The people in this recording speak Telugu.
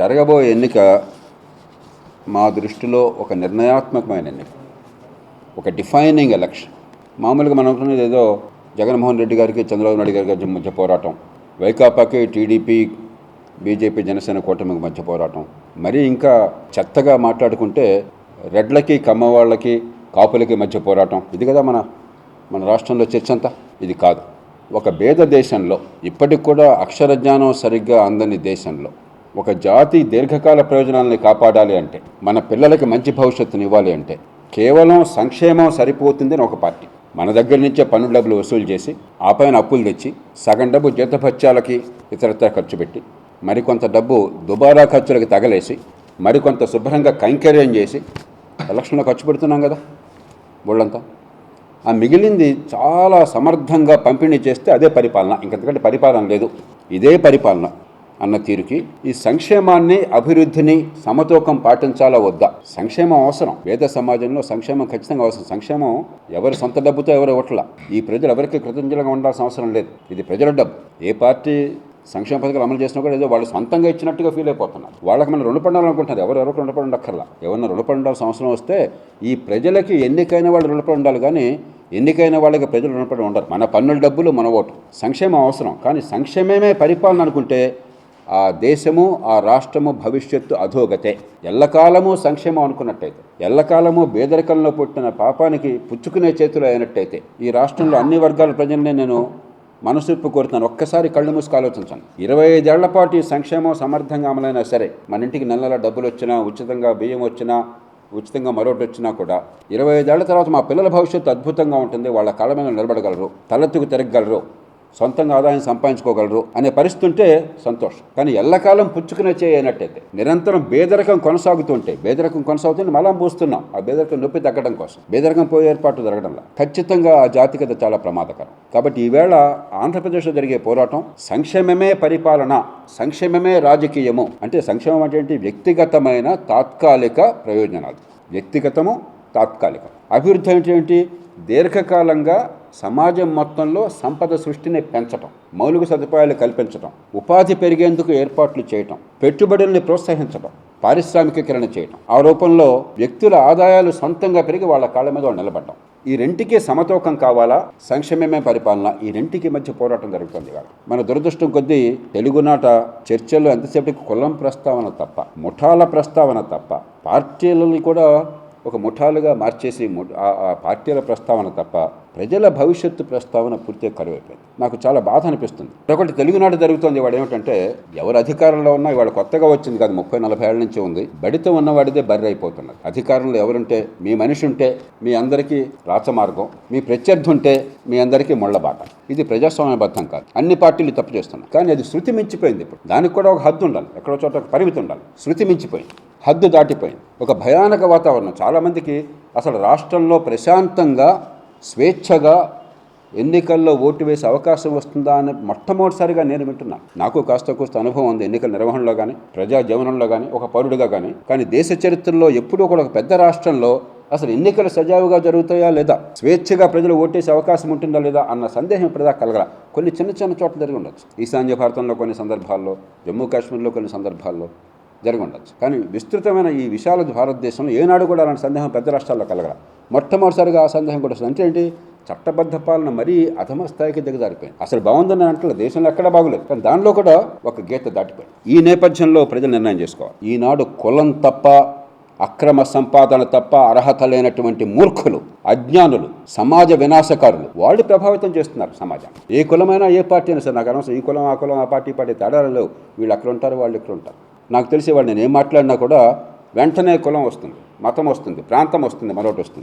జరగబోయే ఎన్నిక మా దృష్టిలో ఒక నిర్ణయాత్మకమైన ఎన్నిక ఒక డిఫైనింగ్ ఎలక్షన్ మామూలుగా మనం అనుకునేది ఏదో జగన్మోహన్ రెడ్డి గారికి చంద్రబాబు నాయుడు గారికి గారి మధ్య పోరాటం వైకాపాకి టీడీపీ బీజేపీ జనసేన కూటమికి మధ్య పోరాటం. మరీ ఇంకా చెత్తగా మాట్లాడుకుంటే రెడ్లకి కమ్మవాళ్ళకి కాపులకి మధ్య పోరాటం. ఇది కదా మన మన రాష్ట్రంలో చర్చంత ఇది కాదు. ఒక భేద దేశంలో ఇప్పటికి కూడా అక్షర జ్ఞానం సరిగ్గా అందని దేశంలో ఒక జాతి దీర్ఘకాల ప్రయోజనాలని కాపాడాలి అంటే మన పిల్లలకి మంచి భవిష్యత్తుని ఇవ్వాలి అంటే కేవలం సంక్షేమం సరిపోతుందని ఒక పార్టీ. మన దగ్గర నుంచే పన్ను డబ్బులు వసూలు చేసి ఆ పైన అప్పులు తెచ్చి సగం డబ్బు జీతభత్యాలకి ఇతరత్ర ఖర్చు పెట్టి మరికొంత డబ్బు దుబారా ఖర్చులకు తగలేసి మరికొంత శుభ్రంగా కైంకర్యం చేసి ఎలక్షన్లో ఖర్చు పెడుతున్నాం కదా వాళ్ళంతా ఆ మిగిలింది చాలా సమర్థంగా పంపిణీ చేస్తే అదే పరిపాలన. ఇంకంతకంటే పరిపాలన లేదు. ఇదే పరిపాలన. అన్న తీరుకి ఈ సంక్షేమాన్ని అభివృద్ధిని సమతూకం పాటించాలా వద్దా? సంక్షేమం అవసరం. వేద సమాజంలో సంక్షేమం ఖచ్చితంగా అవసరం. సంక్షేమం ఎవరి సొంత డబ్బుతో ఎవరు ఇవ్వట్లా? ఈ ప్రజలు ఎవరికి కృతజ్ఞతగా ఉండాల్సిన అవసరం లేదు. ఇది ప్రజల డబ్బు. ఏ పార్టీ సంక్షేమ పథకాలు అమలు చేసినా కూడా ఏదో వాళ్ళు సొంతంగా ఇచ్చినట్టుగా ఫీల్ అయిపోతున్నారు. వాళ్ళకి మనం రుణపడాలనుకుంటున్నారు. ఎవరు ఎవరికి రుణపడి ఉండక్కర్లా ఎవరన్నా రుణపడి ఉండాల్సిన అవసరం వస్తే ఈ ప్రజలకి ఎన్నికైన వాళ్ళు రుణపడి ఉండాలి కానీ ఎన్నికైన వాళ్ళకి ప్రజలు రుణపడి ఉండరు. మన పన్నుల డబ్బులు మన ఓటు. సంక్షేమం అవసరం. కానీ సంక్షేమమే పరిపాలన అనుకుంటే ఆ దేశము ఆ రాష్ట్రము భవిష్యత్తు అధోగతే. ఎల్లకాలము సంక్షేమం అనుకున్నట్టయితే ఎల్లకాలము బేదరికంలో పుట్టిన పాపానికి పుచ్చుకునే చేతులు అయినట్టయితే ఈ రాష్ట్రంలో అన్ని వర్గాల ప్రజల్ని నేను మనసుప్పు కోరుతున్నాను. ఒక్కసారి కళ్ళు మూసుకు ఆలోచించాను ఇరవై ఐదేళ్ళ పాటు ఈ సంక్షేమం సమర్థంగా అమలైనా సరే మన ఇంటికి నెల నెల డబ్బులు వచ్చినా ఉచితంగా బియ్యం వచ్చినా ఉచితంగా మరొకటి వచ్చినా కూడా ఇరవై ఐదేళ్ళ తర్వాత మా పిల్లల భవిష్యత్తు అద్భుతంగా ఉంటుంది. వాళ్ళ కాళ్ళ మీద నిలబడగలరు తలెత్తుకు తిరగగలరు. సొంతంగా ఆదాయం సంపాదించుకోగలరు అనే పరిస్థితి ఉంటే సంతోషం. కానీ ఎల్లకాలం పుచ్చుకునే చేయనట్టయితే నిరంతరం బేదరకం కొనసాగుతుంటే బేదరకం కొనసాగుతుంటే మలం పూస్తున్నాం. ఆ బేదరకం నొప్పి తగ్గడం కోసం. బేదరకం పోయే ఏర్పాటు జరగడంలో. ఖచ్చితంగా ఆ జాతికత చాలా ప్రమాదకరం. కాబట్టి ఈవేళ ఆంధ్రప్రదేశ్లో జరిగే పోరాటం సంక్షేమమే పరిపాలన సంక్షేమమే రాజకీయము అంటే సంక్షేమం అంటే ఏంటి? వ్యక్తిగతమైన తాత్కాలిక ప్రయోజనాలు. వ్యక్తిగతము తాత్కాలికం. అభివృద్ధి అంటే ఏంటి? దీర్ఘకాలంగా సమాజం మొత్తంలో సంపద సృష్టిని పెంచటం మౌలిక సదుపాయాలు కల్పించటం ఉపాధి పెరిగేందుకు ఏర్పాట్లు చేయటం పెట్టుబడుల్ని ప్రోత్సహించడం పారిశ్రామికీకరణ చేయటం. ఆ రూపంలో వ్యక్తుల ఆదాయాలు సొంతంగా పెరిగి వాళ్ళ కాళ్ళ మీద నిలబడటం ఈ రెంటికి సమతూకం కావాలా? సంక్షేమమే పరిపాలన. ఈ రెంటికి మధ్య పోరాటం జరుగుతుంది ఇవాళ. మన దురదృష్టం కొద్దీ తెలుగునాట చర్చల్లో ఎంతసేపటికి కులం ప్రస్తావన తప్ప ముఠాల ప్రస్తావన తప్ప పార్టీలని కూడా ఒక ముఠాలుగా మార్చేసి ము- ఆ పార్టీల ప్రస్తావన తప్ప ప్రజల భవిష్యత్తు ప్రస్తావన పూర్తిగా కరువైపోయింది. నాకు చాలా బాధ అనిపిస్తుంది. ఒకటి తెలుగునాడు జరుగుతుంది వాడు ఏమిటంటే ఎవరు అధికారంలో ఉన్నా ఇవాళ కొత్తగా వచ్చింది కాదు ముప్పై నలభై ఏళ్ళ నుంచి ఉంది. బడితో ఉన్నవాడిదే బర్రె అయిపోతున్నారు అధికారంలో ఎవరుంటే మీ మనిషి ఉంటే మీ అందరికీ రాచమార్గం మీ ప్రత్యర్థి ఉంటే మీ అందరికీ ముళ్ళబాట. ఇది ప్రజాస్వామ్యబద్ధం కాదు. అన్ని పార్టీలు తప్పు చేస్తున్నాయి. కానీ అది శృతి మించిపోయింది ఇప్పుడు. దానికి కూడా ఒక హద్దు ఉండాలి ఎక్కడో చోట ఒక పరిమితి ఉండాలి. శృతి మించిపోయింది. హద్దు దాటిపోయింది. ఒక భయానక వాతావరణం. చాలామందికి అసలు రాష్ట్రంలో ప్రశాంతంగా స్వేచ్ఛగా ఎన్నికల్లో ఓటు వేసే అవకాశం వస్తుందా అని మొట్టమొదటిసారిగా నేను వింటున్నాను నాకు కాస్త కూస్త అనుభవం ఉంది. ఎన్నికల నిర్వహణలో కానీ ప్రజా జీవనంలో కానీ ఒక పౌరుడిగా కానీ కానీ దేశ చరిత్రలో ఎప్పుడూ కూడా ఒక పెద్ద రాష్ట్రంలో అసలు ఎన్నికలు సజావుగా జరుగుతాయా లేదా? స్వేచ్ఛగా ప్రజలు ఓటేసే అవకాశం ఉంటుందా లేదా అన్న సందేహం ఇప్పటిదాకా కలగల? కొన్ని చిన్న చిన్న చోట్ల జరిగి ఉండొచ్చు. ఈశాన్య భారతంలో కొన్ని సందర్భాల్లో జమ్మూ కాశ్మీర్లో కొన్ని సందర్భాల్లో జరిగి ఉండొచ్చు కానీ విస్తృతమైన ఈ విశాల భారతదేశంలో ఏనాడు కూడా అలాంటి సందేహం పెద్ద రాష్ట్రాల్లో కలగల. మొట్టమొదటిసారిగా ఆ సందేహం కూడా వస్తుంది. అంటే ఏంటి? చట్టబద్ధ పాలన మరీ అధమ స్థాయికి దిగజారిపోయింది. అసలు బాగుందని అంటే దేశంలో ఎక్కడ బాగులేదు. కానీ దానిలో కూడా ఒక గీత దాటిపోయింది. ఈ నేపథ్యంలో ప్రజలు నిర్ణయం చేసుకోవాలి. ఈనాడు కులం తప్ప అక్రమ సంపాదన తప్ప అర్హత లేనటువంటి మూర్ఖులు అజ్ఞానులు సమాజ వినాశకారులు వాళ్ళు ప్రభావితం చేస్తున్నారు సమాజం. ఏ కులమైనా ఏ పార్టీ అయినా సరే నాకు అనవసరం. ఈ కులం ఆ కులం ఆ పార్టీ పార్టీ తేడా లేవు. వీళ్ళు అక్కడ ఉంటారు? వాళ్ళు ఇక్కడ ఉంటారు? నాకు తెలిసి వాళ్ళు నేను ఏం మాట్లాడినా కూడా వెంటనే కులం వస్తుంది మతం వస్తుంది ప్రాంతం వస్తుంది మరొకటి వస్తుంది.